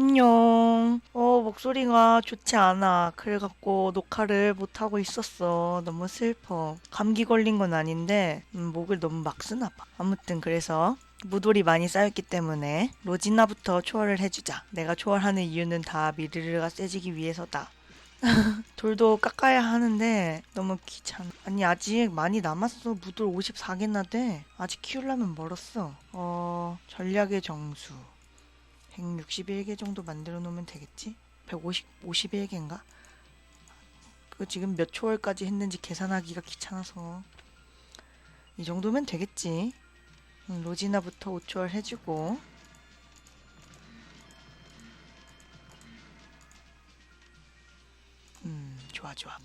안녕. 어, 목소리가 좋지 않아. 그래갖고 녹화를 못하고 있었어. 너무 슬퍼. 감기 걸린 건 아닌데, 음, 목을 너무 막 쓰나 봐. 아무튼 그래서 무돌이 많이 쌓였기 때문에 로지나부터 초월을 해주자. 내가 초월하는 이유는 다 미르르가 세지기 위해서다. 돌도 깎아야 하는데 너무 귀찮아. 아니 아직 많이 남았어. 무돌 54개나 돼. 아직 키우려면 멀었어. 어 전략의 정수. 161개 정도 만들어 놓으면 되겠지? 150, 51개인가? 그 지금 몇 초월까지 했는지 계산하기가 귀찮아서 이 정도면 되겠지. 음, 로지나부터 5초월 해주고 음 좋아 좋아.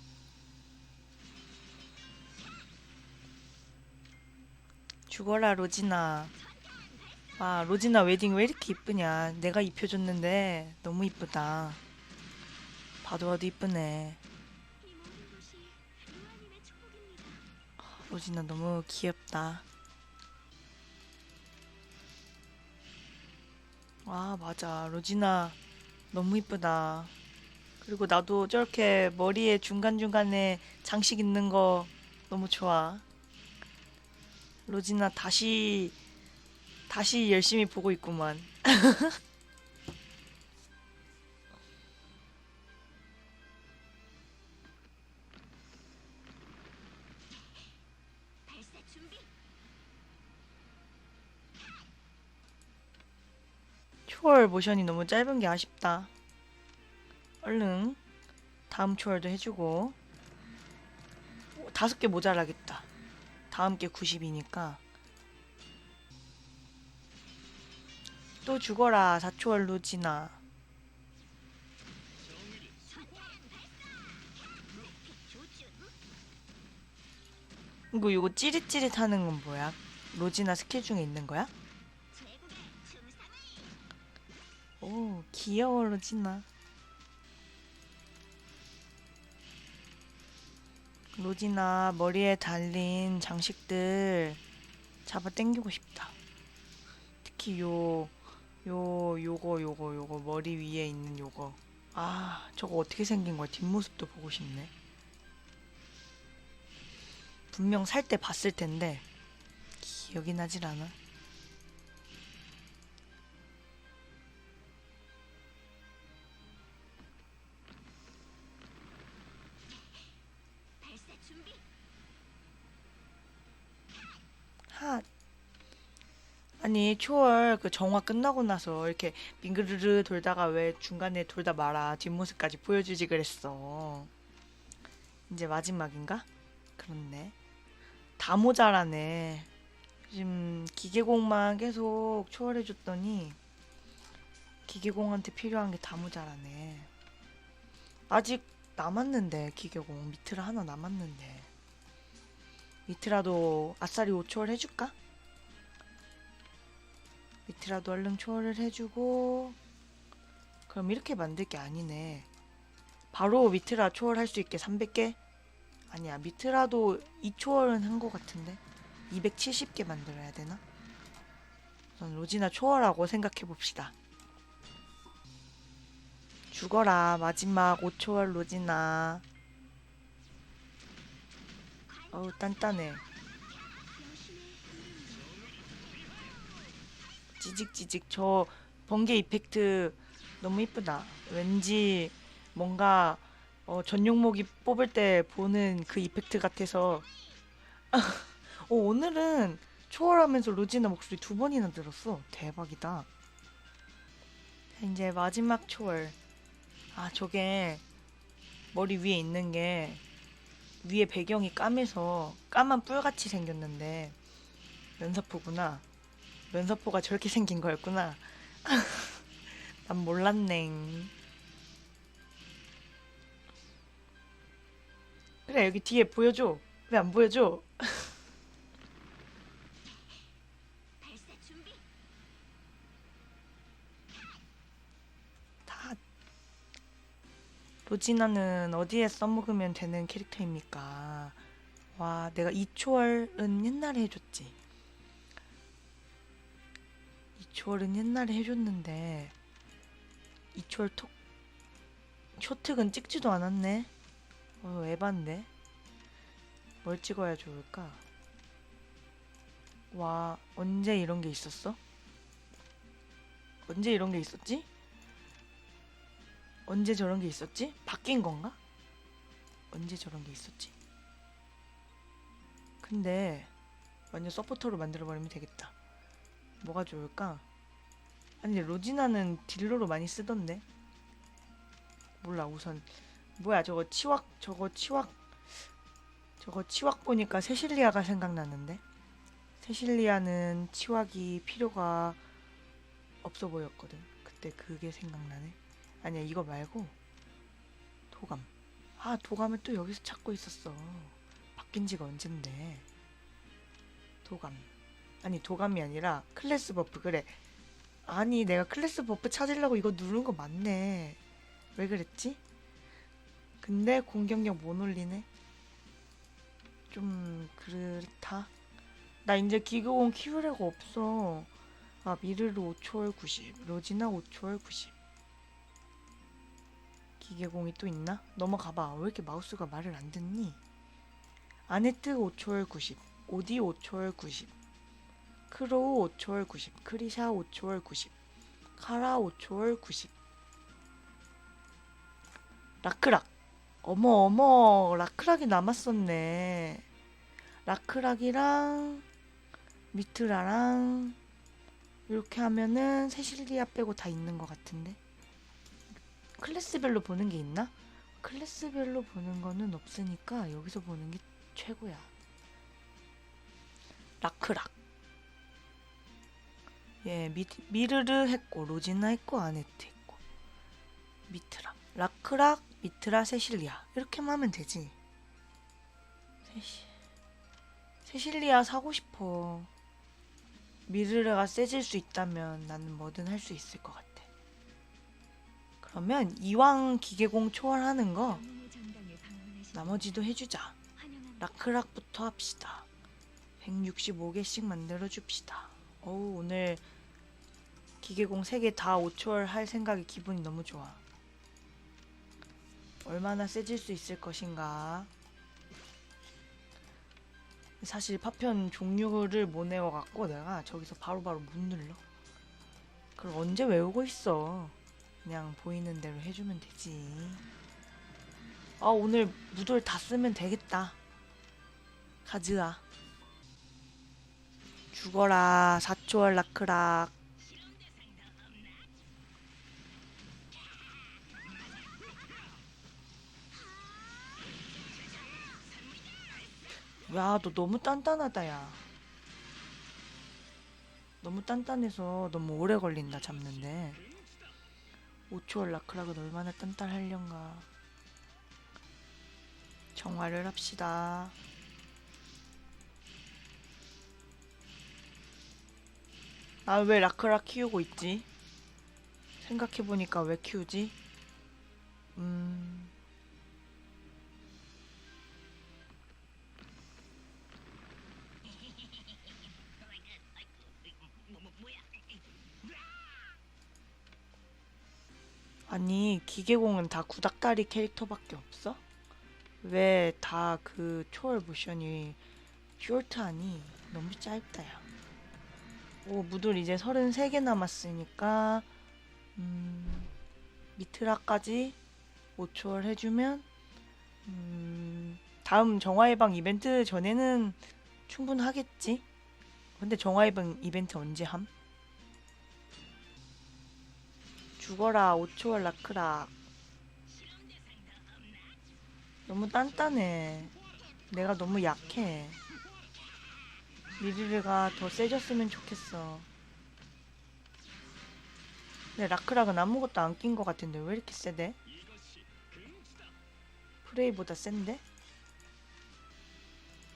죽어라 로지나. 아, 로지나 웨딩 왜 이렇게 이쁘냐? 내가 입혀줬는데 너무 이쁘다. 봐도 봐도 이쁘네. 로지나 너무 귀엽다. 아, 맞아. 로지나 너무 이쁘다. 그리고 나도 저렇게 머리에 중간중간에 장식 있는 거 너무 좋아. 로지나 다시 다시 열심히 보고 있구만. 초월 모션이 너무 짧은 게 아쉽다. 얼른 다음 초월도 해주고 오, 다섯 개 모자라겠다. 다음 게 90이니까 또 죽어라 사초월 로지나 이거 이거 찌릿찌릿하는 건 뭐야? 로지나 스킬 중에 있는 거야? 오 귀여워 로지나 로지나 머리에 달린 장식들 잡아 당기고 싶다 특히 요 요 요거 요거 요거 머리 위에 있는 요거. 아 저거 어떻게 생긴 거야? 뒷모습도 보고 싶네. 분명 살 때 봤을 텐데 기억이 나질 않아 아니 초월 그 정화 끝나고 나서 이렇게 빙그르르 돌다가 왜 중간에 돌다 말아 뒷모습까지 보여주지 그랬어. 이제 마지막인가? 그렇네. 다 모자라네. 지금 기계공만 계속 초월해줬더니 기계공한테 필요한 게 다 모자라네. 아직 남았는데 기계공. 미트라 하나 남았는데. 미트라도 아싸리 5초월 해줄까? 미트라도 얼른 초월을 해주고. 그럼 이렇게 만들 게 아니네. 바로 미트라 초월할 수 있게 300개? 아니야 미트라도 2초월은 한거 같은데. 270개 만들어야 되나? 우선 로지나 초월하고 생각해 봅시다. 죽어라 마지막 5초월 로지나. 어우 단단해 찌직찌직 저 번개 이펙트 너무 이쁘다. 왠지 뭔가 어, 전용목이 뽑을 때 보는 그 이펙트 같아서 어, 오늘은 초월하면서 로지나 목소리 두 번이나 들었어. 대박이다. 자, 이제 마지막 초월. 아 저게 머리 위에 있는 게 위에 배경이 까매서 까만 뿔같이 생겼는데 면사포구나. 면사포가 저렇게 생긴 거였구나. 난 몰랐네. 그래, 여기 뒤에 보여줘. 왜 안 보여줘? 다. 로지나는 어디에 써먹으면 되는 캐릭터입니까? 와, 내가 이초월은 옛날에 해줬지. 이초월은 옛날에 해줬는데 이철 톡 쇼특은 찍지도 않았네. 어, 에반데. 뭘 찍어야 좋을까? 와, 언제 이런 게 있었어? 언제 이런 게 있었지? 언제 저런 게 있었지? 바뀐 건가? 언제 저런 게 있었지? 근데 완전 서포터로 만들어버리면 되겠다. 뭐가 좋을까? 아니 로지나는 딜러로 많이 쓰던데. 몰라 우선 뭐야 저거 치왁 저거 치왁 저거 치왁 보니까 세실리아가 생각나는데. 세실리아는 치왁이 필요가 없어 보였거든. 그때 그게 생각나네. 아니야 이거 말고 도감. 아 도감을 또 여기서 찾고 있었어. 바뀐 지가 언젠데. 도감. 아니 도감이 아니라 클래스 버프 그래. 아니 내가 클래스 버프 찾으려고 이거 누른 거 맞네. 왜 그랬지? 근데 공격력 못 올리네. 좀 그렇다. 나 이제 키울 애가 없어. 아 미르르 5초월 90, 로지나 5초월 90. 기계공이 또 있나? 넘어가봐. 왜 이렇게 마우스가 말을 안 듣니? 아네트 5초월 90, 오디 5초월 90, 크로우 5초월 90, 크리샤 5초월 90, 카라 5초월 90. 라크락. 어머 어머 라크락이 남았었네. 라크락이랑 미트라랑 이렇게 하면은 세실리아 빼고 다 있는 것 같은데. 클래스별로 보는 게 있나? 클래스별로 보는 거는 없으니까 여기서 보는 게 최고야. 라크락. 예, 미, 미르르 했고, 로지나 했고, 아네트 했고, 미트라. 라크락, 미트라, 세실리아. 이렇게만 하면 되지. 세시, 세실리아 사고 싶어. 미르르가 세질 수 있다면 나는 뭐든 할 수 있을 것 같아. 그러면 이왕 기계공 초월하는 거 나머지도 해주자. 라크락부터 합시다. 165개씩 만들어 줍시다. 어우, 오늘 기계공 3개 다 5초월 할 생각에 기분이 너무 좋아. 얼마나 세질 수 있을 것인가. 사실 파편 종류를 못 외워갖고 내가 저기서 바로바로 못 눌러. 그걸 언제 외우고 있어. 그냥 보이는 대로 해주면 되지. 아, 오늘 무돌 다 쓰면 되겠다. 가즈아. 죽어라, 사초월 라크락. 야, 너 너무 단단하다, 야. 너무 단단해서 너무 오래 걸린다, 잡는데. 5초월 라크락은 얼마나 단단하련가. 정화를 합시다. 아, 왜 라크락 키우고 있지? 생각해보니까 왜 키우지? 음. 아니, 기계공은 다 구닥다리 캐릭터밖에 없어? 왜 다 그 초월 모션이 숄트하니? 너무 짧다, 야. 오, 무돌 이제 33개 남았으니까, 음, 미트라까지 5초월 해주면, 음, 다음 정화예방 이벤트 전에는 충분하겠지? 근데 정화예방 이벤트 언제 함? 죽어라, 5초월 라크락. 너무 단단해. 내가 너무 약해. 미리르가 더 세졌으면 좋겠어. 근데 라크락은 아무것도 안 낀 것 같은데 왜 이렇게 세대? 프레이보다 센데?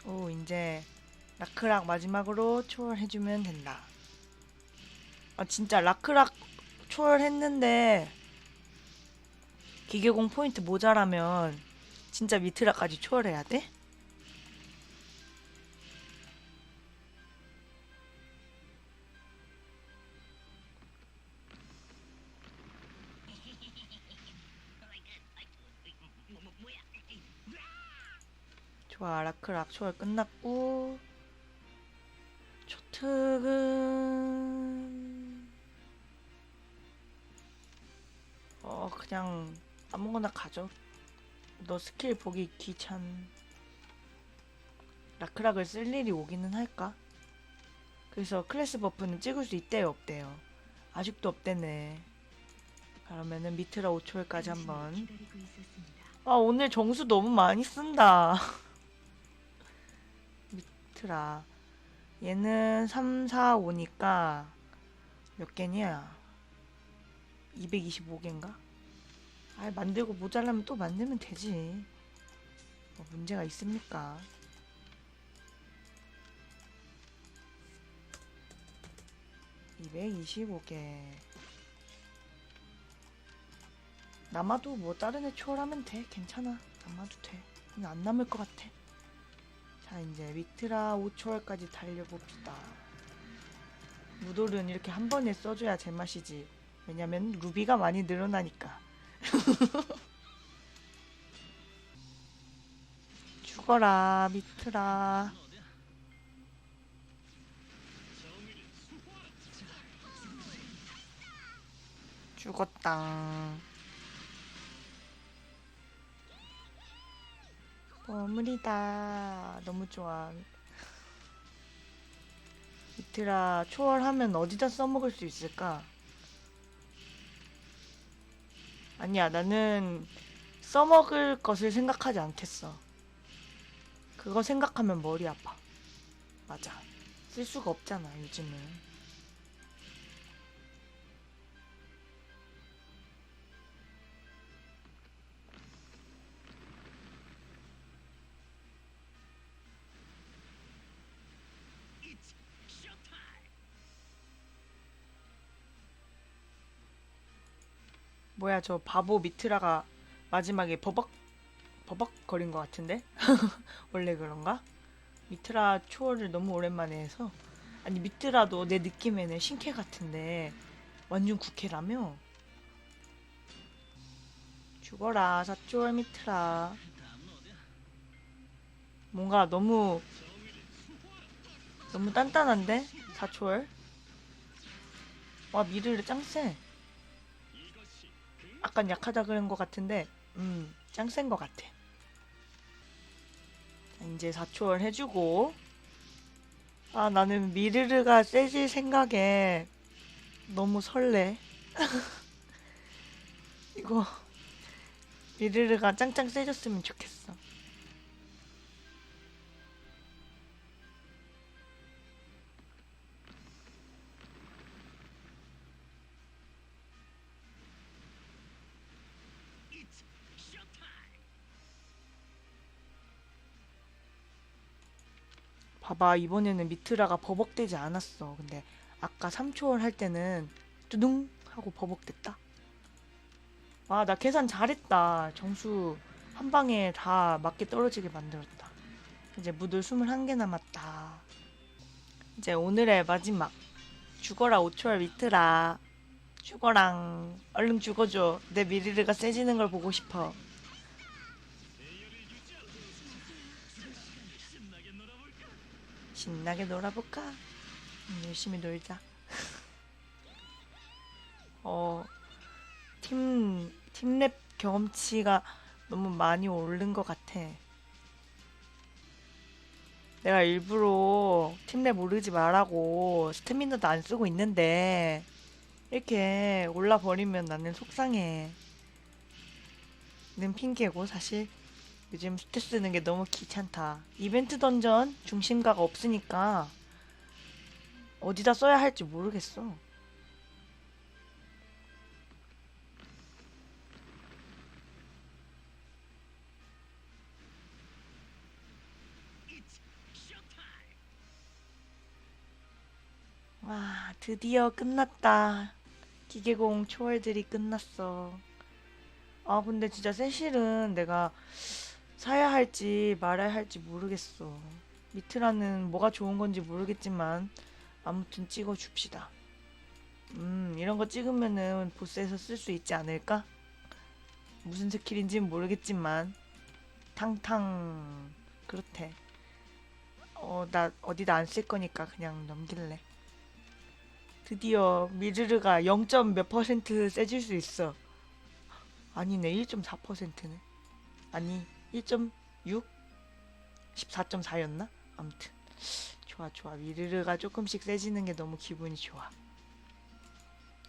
오 이제 라크락 마지막으로 초월해주면 된다. 아 진짜 라크락 초월했는데 기계공 포인트 모자라면 진짜 미트라까지 초월해야 돼? 좋아 라크 락초월 끝났고 초특은 어 그냥 아무거나 가져. 너 스킬 보기 귀찮. 라크락을 쓸 일이 오기는 할까? 그래서 클래스 버프는 찍을 수 있대요 없대요? 아직도 없대네. 그러면은 미트라 5초일까지 한번. 아 오늘 정수 너무 많이 쓴다. 미트라. 얘는 3, 4, 5니까 몇 개냐? 225개인가? 아 만들고 모자라면 또 만들면 되지. 뭐 문제가 있습니까? (225개) 남아도 뭐 다른 애 초월하면 돼. 괜찮아. 남아도 돼. 그냥 안 남을 것 같아. 자 이제 미트라 5초월까지 달려봅시다. 무돌은 이렇게 한 번에 써줘야 제맛이지. 왜냐면 루비가 많이 늘어나니까 죽어라 미트라. 죽었당 버물이다. 너무 좋아. 미트라 초월하면 어디다 써먹을 수 있을까? 아니야 나는 써먹을 것을 생각하지 않겠어. 그거 생각하면 머리 아파. 맞아. 쓸 수가 없잖아 요즘은 뭐야 저 바보 미트라가 마지막에 버벅 버벅 거린 것 같은데? 원래 그런가? 미트라 초월을 너무 오랜만에 해서. 아니 미트라도 내 느낌에는 신캐 같은데 완전 국캐라며? 죽어라 사초월 미트라. 뭔가 너무 너무 단단한데? 사초월? 와 미르르 짱세 아깐 약하다 그런 것 같은데 음 짱 센 것 같아. 자, 이제 4초월 해주고. 아 나는 미르르가 세질 생각에 너무 설레. 이거 미르르가 짱짱 세졌으면 좋겠어 봐봐 이번에는 미트라가 버벅대지 않았어. 근데 아까 3초월 할 때는 뚜둥 하고 버벅댔다. 아 나 계산 잘했다. 정수 한 방에 다 맞게 떨어지게 만들었다. 이제 무들 21개 남았다. 이제 오늘의 마지막. 죽어라 5초월 미트라. 죽어랑 얼른 죽어줘. 내 미리르가 세지는 걸 보고 싶어 신나게 놀아볼까? 음, 열심히 놀자. 어, 팀, 팀랩 경험치가 너무 많이 오른 것 같아. 내가 일부러 팀랩 오르지 말라고 스태미너도 안 쓰고 있는데, 이렇게 올라버리면 나는 속상해. 는 핑계고, 사실. 요즘 스탯 쓰는 게 너무 귀찮다. 이벤트 던전 중심가가 없으니까 어디다 써야 할지 모르겠어. 와, 드디어 끝났다. 기계공 초월들이 끝났어. 아, 근데 진짜 세실은 내가 사야 할지 말아야 할지 모르겠어. 미트라는 뭐가 좋은 건지 모르겠지만 아무튼 찍어 줍시다. 음, 이런 거 찍으면은 보스에서 쓸 수 있지 않을까? 무슨 스킬인지는 모르겠지만 탕탕 그렇대. 어, 나 어디다 안 쓸 거니까 그냥 넘길래. 드디어 미르르가 0. 몇 퍼센트 세질 수 있어. 아니네, 1.4%네. 아니, 1.6? 14.4였나? 아무튼. 좋아, 좋아. 미르르가 조금씩 세지는 게 너무 기분이 좋아.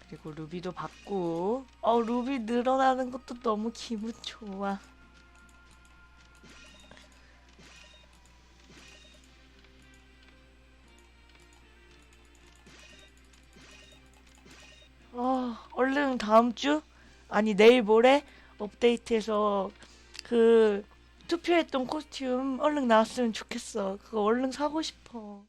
그리고 루비도 받고. 어, 루비 늘어나는 것도 너무 기분 좋아. 어, 얼른 다음 주? 아니, 내일 모레 업데이트해서 그 투표했던 코스튬 얼른 나왔으면 좋겠어. 그거 얼른 사고 싶어.